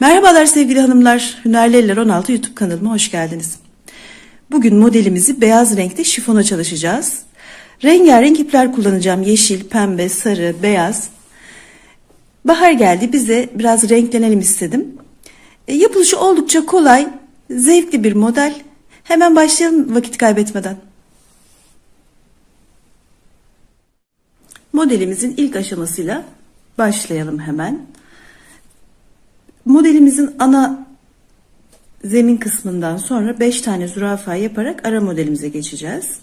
Merhabalar sevgili hanımlar. Hünerli Eller 16 YouTube kanalıma hoş geldiniz. Bugün modelimizi beyaz renkte şifona çalışacağız. Rengarenk ipler kullanacağım. Yeşil, pembe, sarı, beyaz. Bahar geldi. Bize biraz renklenelim istedim. E, yapılışı oldukça kolay, zevkli bir model. Hemen başlayalım vakit kaybetmeden. Modelimizin ilk aşamasıyla başlayalım hemen. Modelimizin ana zemin kısmından sonra 5 tane zürafa yaparak ara modelimize geçeceğiz.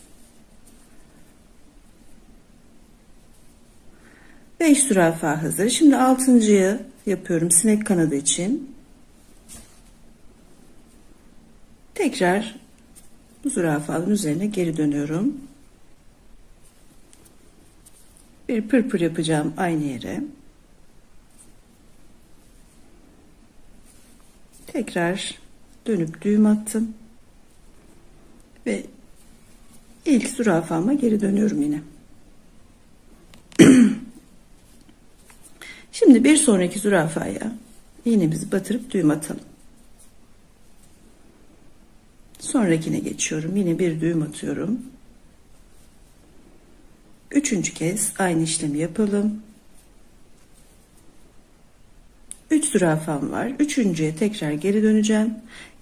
5 zürafa hazır. Şimdi 6.yı yapıyorum sinek kanadı için. Tekrar bu zürafanın üzerine geri dönüyorum. Bir pırpır yapacağım aynı yere. Tekrar dönüp düğüm attım. Ve ilk zürafama geri dönüyorum yine. Şimdi bir sonraki zürafaya iğnemizi batırıp düğüm atalım. Sonrakine geçiyorum. Yine bir düğüm atıyorum. Üçüncü kez aynı işlemi yapalım. 3 zürafam var. Üçüncüye tekrar geri döneceğim.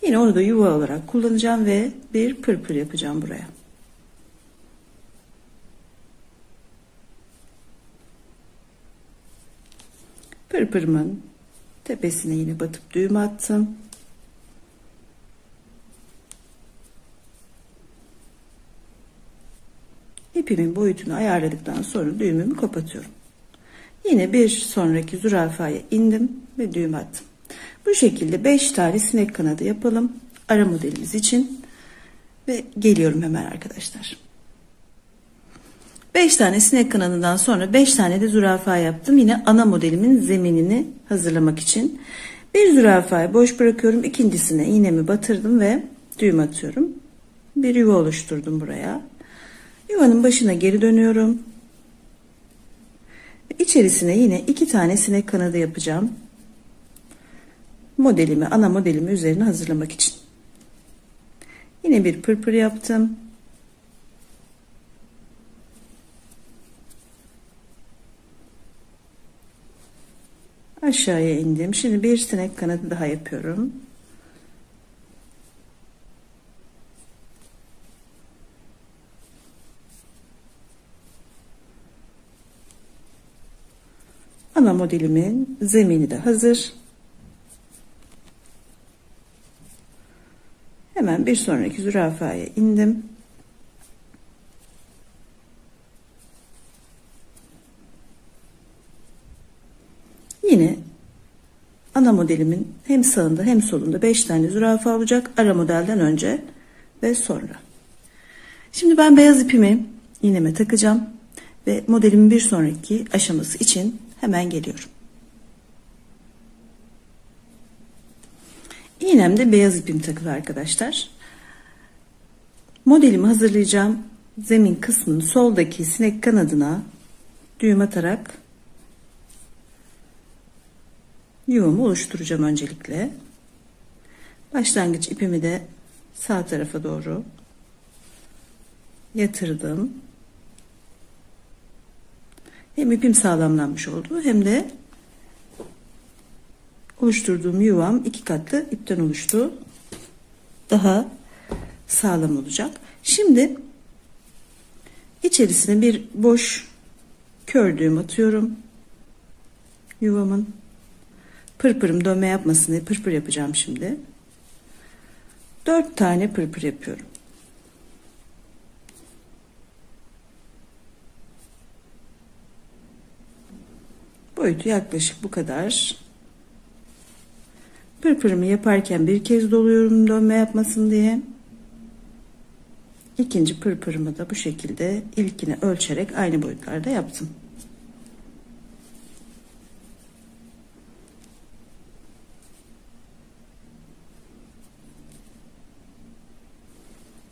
Yine onu da yuva olarak kullanacağım ve bir pırpır yapacağım buraya. Pırpırımın tepesine yine batıp düğüm attım. İpimin boyutunu ayarladıktan sonra düğümümü kapatıyorum. Yine bir sonraki zürafaya indim ve düğüm attım. Bu şekilde 5 tane sinek kanadı yapalım. Ara modelimiz için. Ve geliyorum hemen arkadaşlar. 5 tane sinek kanadından sonra 5 tane de zürafa yaptım. Yine ana modelimin zeminini hazırlamak için. Bir zürafayı boş bırakıyorum. İkincisine iğnemi batırdım ve düğüm atıyorum. Bir yuva oluşturdum buraya. Yuvanın başına geri dönüyorum. İçerisine yine iki tane sinek kanadı yapacağım. Modelimi, ana modelimi üzerine hazırlamak için. Yine bir pırpır yaptım. Aşağıya indim. Şimdi bir sinek kanadı daha yapıyorum. Modelimin zemini de hazır. Hemen bir sonraki zürafaya indim. Yine ana modelimin hem sağında hem solunda 5 tane zürafa olacak ara modelden önce ve sonra. Şimdi ben beyaz ipimi iğneme takacağım ve modelimin bir sonraki aşaması için Hemen geliyorum. İğnemde beyaz ipim takılı arkadaşlar. Modelimi hazırlayacağım. Zemin kısmının soldaki sinek kanadına düğüm atarak yuvamı oluşturacağım öncelikle. Başlangıç ipimi de sağ tarafa doğru yatırdım. Hem ipim sağlamlanmış oldu hem de oluşturduğum yuvam iki katlı ipten oluştu. Daha sağlam olacak. Şimdi içerisine bir boş kör düğüm atıyorum. Yuvamın pırpırım dönme yapmasın diye pırpır yapacağım şimdi. Dört tane pırpır yapıyorum. Boyutu yaklaşık bu kadar. Pırpırımı yaparken bir kez doluyorum dönme yapmasın diye. İkinci pırpırımı da bu şekilde ilkini ölçerek aynı boyutlarda yaptım.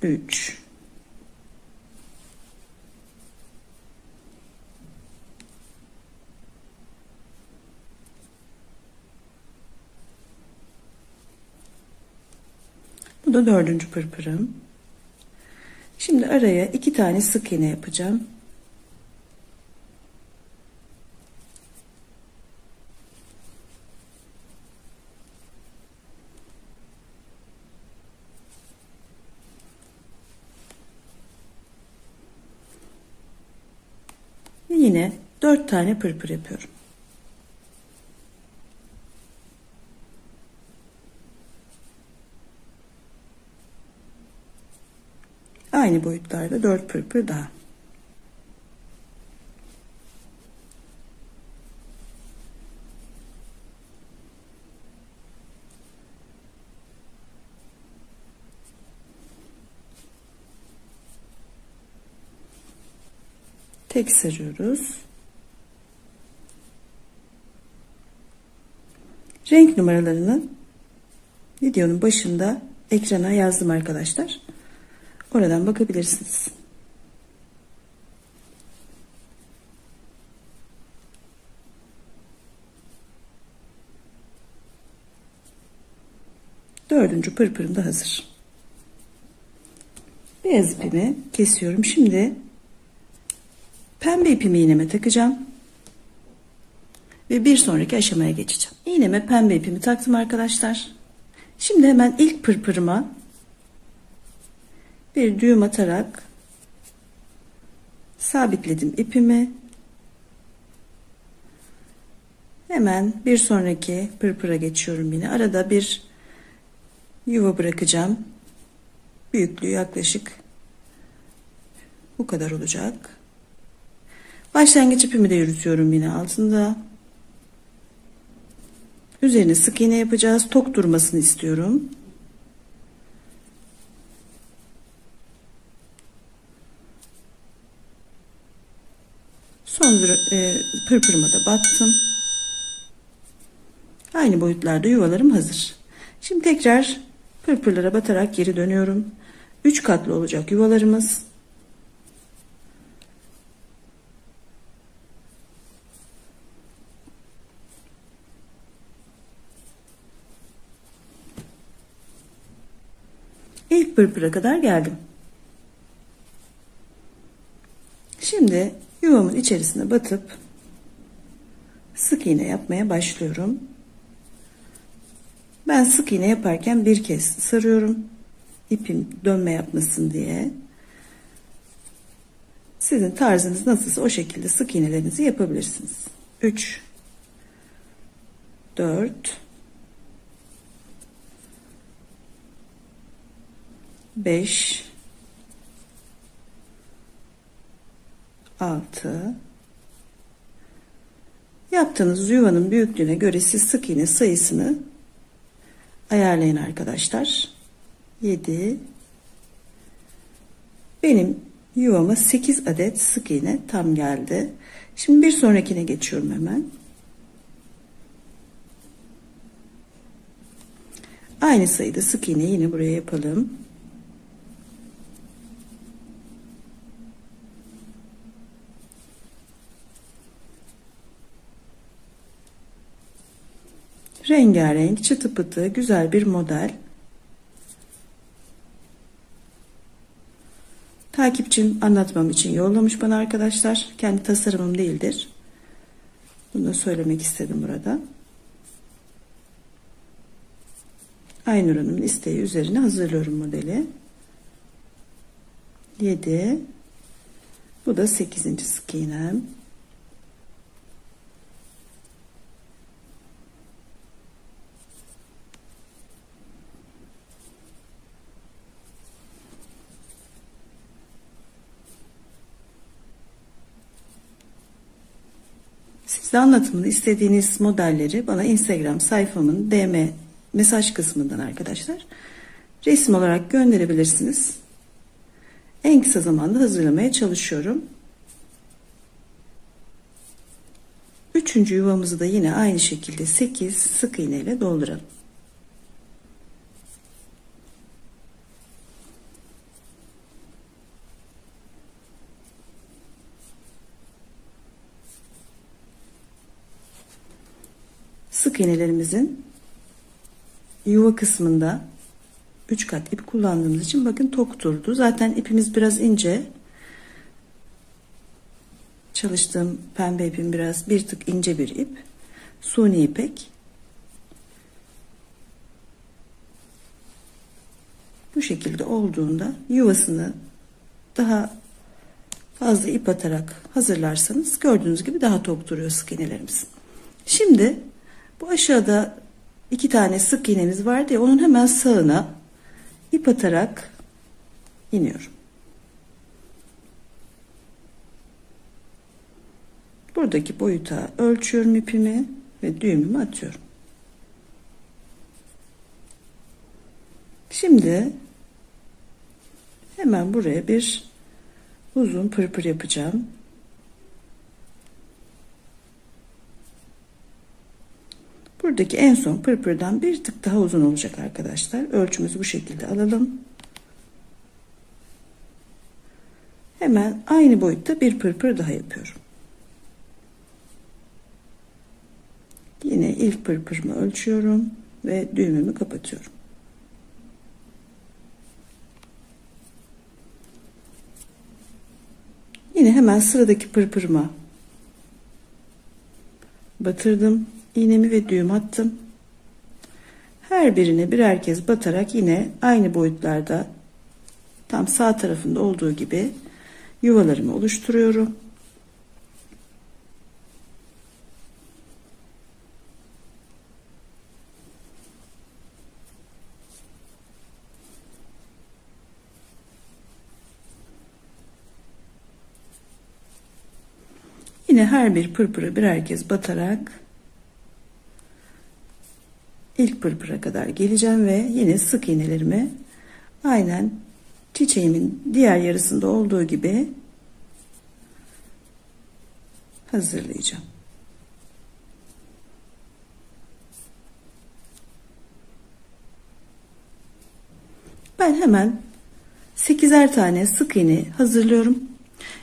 Üç. Bu da dördüncü pırpırım. Şimdi araya iki tane sık iğne yapacağım. Yine dört tane pırpır yapıyorum. Aynı boyutlarda dört pırpır daha. Tek sarıyoruz. Renk numaralarını videonun başında ekrana yazdım arkadaşlar. Oradan bakabilirsiniz. Dördüncü pırpırım da hazır. Beyaz ipimi kesiyorum. Şimdi pembe ipimi iğneme takacağım. Ve bir sonraki aşamaya geçeceğim. İğneme pembe ipimi taktım arkadaşlar. Şimdi hemen ilk pırpırıma bir düğüm atarak sabitledim ipimi. Hemen bir sonraki pırpıra geçiyorum yine. Arada bir yuva bırakacağım. Büyüklüğü yaklaşık bu kadar olacak. Başlangıç ipimi de yürütüyorum yine altında. Üzerine sık iğne yapacağız. Tok durmasını istiyorum. Son e, pırpırıma da battım. Aynı boyutlarda yuvalarım hazır. Şimdi tekrar pırpırlara batarak geri dönüyorum. 3 katlı olacak yuvalarımız. İlk pırpıra kadar geldim. Şimdi yuvamın içerisine batıp sık iğne yapmaya başlıyorum. Ben sık iğne yaparken bir kez sarıyorum. ipim dönme yapmasın diye. Sizin tarzınız nasılsa o şekilde sık iğnelerinizi yapabilirsiniz. 3 4 5 6 Yaptığınız yuvanın büyüklüğüne göre siz sık iğne sayısını ayarlayın arkadaşlar. 7 Benim yuvama 8 adet sık iğne tam geldi. Şimdi bir sonrakine geçiyorum hemen. Aynı sayıda sık iğne yine buraya yapalım. Rengarenk çıtı pıtı güzel bir model. Takipçim anlatmam için yollamış bana arkadaşlar. Kendi tasarımım değildir. Bunu da söylemek istedim burada. Aynur Hanım'ın isteği üzerine hazırlıyorum modeli. 7 Bu da 8. sık iğnem. Size anlatımını istediğiniz modelleri bana Instagram sayfamın DM mesaj kısmından arkadaşlar resim olarak gönderebilirsiniz. En kısa zamanda hazırlamaya çalışıyorum. Üçüncü yuvamızı da yine aynı şekilde 8 sık iğne ile dolduralım. Sık yuva kısmında 3 kat ip kullandığımız için bakın tok durdu. Zaten ipimiz biraz ince. Çalıştığım pembe ipim biraz bir tık ince bir ip. Suni ipek. Bu şekilde olduğunda yuvasını daha fazla ip atarak hazırlarsanız gördüğünüz gibi daha tok duruyor sık iğnelerimiz. Şimdi bu aşağıda iki tane sık iğnemiz vardı ya onun hemen sağına ip atarak iniyorum. Buradaki boyuta ölçüyorum ipimi ve düğümümü atıyorum. Şimdi hemen buraya bir uzun pırpır yapacağım. Buradaki en son pırpırdan bir tık daha uzun olacak arkadaşlar. Ölçümüzü bu şekilde alalım. Hemen aynı boyutta bir pırpır daha yapıyorum. Yine ilk pırpırımı ölçüyorum ve düğümümü kapatıyorum. Yine hemen sıradaki pırpırıma batırdım. İğnemi ve düğüm attım. Her birine birer kez batarak yine aynı boyutlarda tam sağ tarafında olduğu gibi yuvalarımı oluşturuyorum. Yine her bir pırpırı birer kez batarak ilk pırpıra kadar geleceğim ve yine sık iğnelerimi aynen çiçeğimin diğer yarısında olduğu gibi hazırlayacağım. Ben hemen 8'er tane sık iğne hazırlıyorum.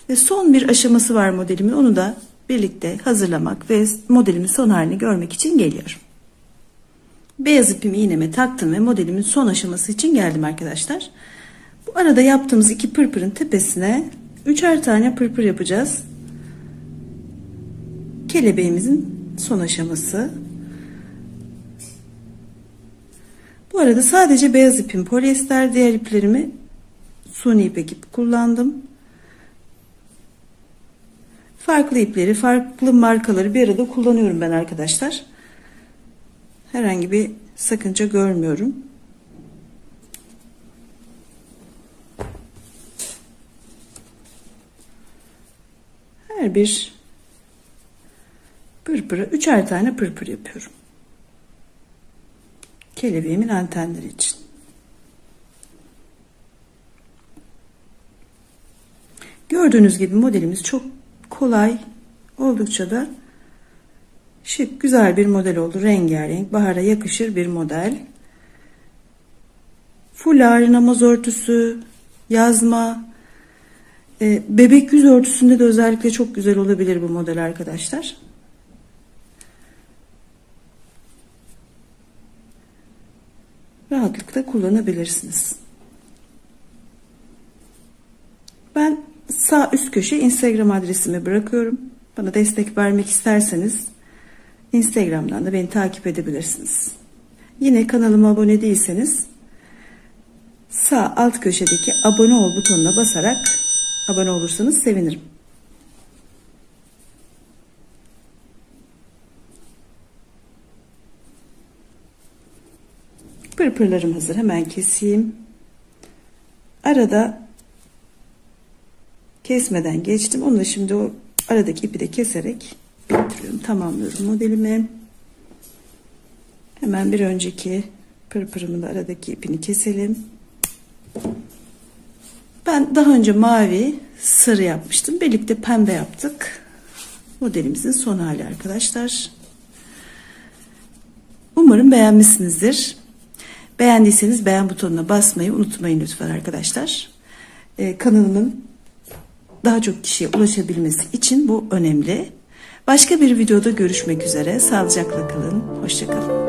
Ve son bir aşaması var modelimin. Onu da birlikte hazırlamak ve modelimin son halini görmek için geliyorum. Beyaz ipimi iğneme taktım ve modelimin son aşaması için geldim arkadaşlar. Bu arada yaptığımız iki pırpırın tepesine üçer tane pırpır yapacağız. Kelebeğimizin son aşaması. Bu arada sadece beyaz ipim polyester, diğer iplerimi suni ipek ip kullandım. Farklı ipleri, farklı markaları bir arada kullanıyorum ben arkadaşlar. Herhangi bir sakınca görmüyorum. Her bir pırpıra üçer tane pırpır yapıyorum. Kelebeğimin antenleri için. Gördüğünüz gibi modelimiz çok kolay, oldukça da şık, güzel bir model oldu. Rengarenk, bahara yakışır bir model. Fular, namaz örtüsü, yazma, e, bebek yüz örtüsünde de özellikle çok güzel olabilir bu model arkadaşlar. Rahatlıkla kullanabilirsiniz. Ben sağ üst köşe Instagram adresimi bırakıyorum. Bana destek vermek isterseniz Instagram'dan da beni takip edebilirsiniz. Yine kanalıma abone değilseniz sağ alt köşedeki abone ol butonuna basarak abone olursanız sevinirim. Pırpırlarım hazır. Hemen keseyim. Arada kesmeden geçtim. Onu şimdi o aradaki ipi de keserek Tamamlıyorum modelimi. Hemen bir önceki pırpırımın da aradaki ipini keselim. Ben daha önce mavi, sarı yapmıştım. Birlikte pembe yaptık. Modelimizin son hali arkadaşlar. Umarım beğenmişsinizdir. Beğendiyseniz beğen butonuna basmayı unutmayın lütfen arkadaşlar. Ee, kanalımın daha çok kişiye ulaşabilmesi için bu önemli. Başka bir videoda görüşmek üzere. Sağlıcakla kalın. Hoşçakalın.